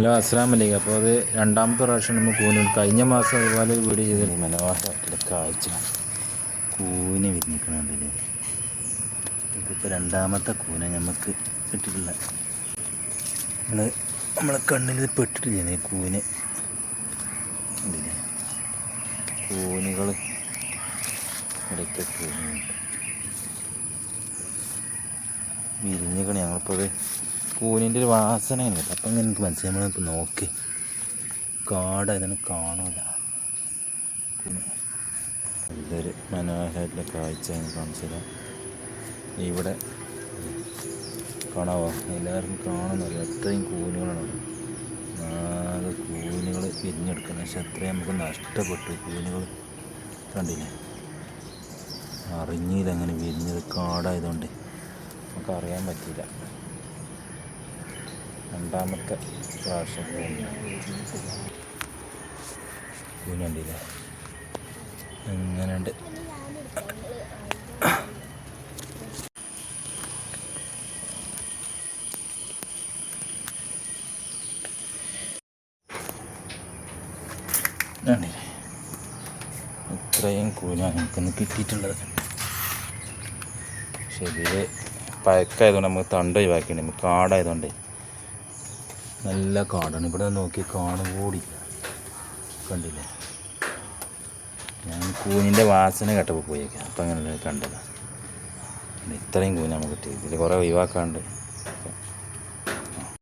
Hello അസ്സാം വലൈക്കും അപ്പോൾ അത് രണ്ടാമത്തെ പ്രാവശ്യം നമ്മൾ കൂന് കഴിഞ്ഞ മാസം അതുപോലെ ഒരു വീഡിയോ ചെയ്തിരുന്നു കാഴ്ച കൂന് വിരിഞ്ഞിക്കണുണ്ടല്ലേ ഇതിപ്പോൾ രണ്ടാമത്തെ കൂന നമുക്ക് കിട്ടിയിട്ടില്ല. നമ്മൾ നമ്മളെ കണ്ണിൽ പെട്ടിട്ടില്ല കൂന്? കൂനുകൾ ഇടയ്ക്ക് കൂനുണ്ട്. വിരിഞ്ഞിക്കണ ഞങ്ങളിപ്പോൾ അത് കൂനിന്റെ ഒരു വാസന ഇങ്ങനെ അപ്പം എനിക്ക് മനസ്സിലായി. നമ്മളിപ്പോൾ നോക്കി. കാട് ഇതിനെ കാണൂല. പിന്നെ ഇതൊരു മനോഹരമായിട്ടുള്ള കാഴ്ച എനിക്ക് കാണിച്ചു ഇവിടെ കാണാവോ? എല്ലാവർക്കും കാണുന്നില്ല അത്രയും കൂനുകളാണ്. ആകെ കൂനുകൾ വിരിഞ്ഞെടുക്കുന്നത് പക്ഷെ അത്രയും നമുക്ക് നഷ്ടപ്പെട്ടു കൂനുകൾ കണ്ടില്ലേ? അറിഞ്ഞില്ല അങ്ങനെ വിരിഞ്ഞത്. കാടായതുകൊണ്ട് നമുക്കറിയാൻ പറ്റില്ല രണ്ടാമത്തെ പ്രാവശ്യം കൂനുണ്ടില്ലേ എങ്ങനെയുണ്ട്? ഇത്രയും കൂനാണ് നമുക്കൊന്ന് കിട്ടിയിട്ടുള്ളത്. ശരി ഇതിൽ നമുക്ക് തണ്ട് ഒഴിവാക്കിയിട്ടുണ്ട്. നമുക്ക് കാടായതുകൊണ്ട് നല്ല കാടാണ്. ഇവിടെ നോക്കി കൂടി. കണ്ടില്ലേ? ഞാൻ കൂനിന്റെ വാസന കേട്ടപ്പോൾ പോയേക്കാം. അപ്പം അങ്ങനെ കണ്ടത്. ഇത്രയും കൂന നമുക്ക് കിട്ടി ഇതിൽ കുറേ ഒഴിവാക്കാണ്ട്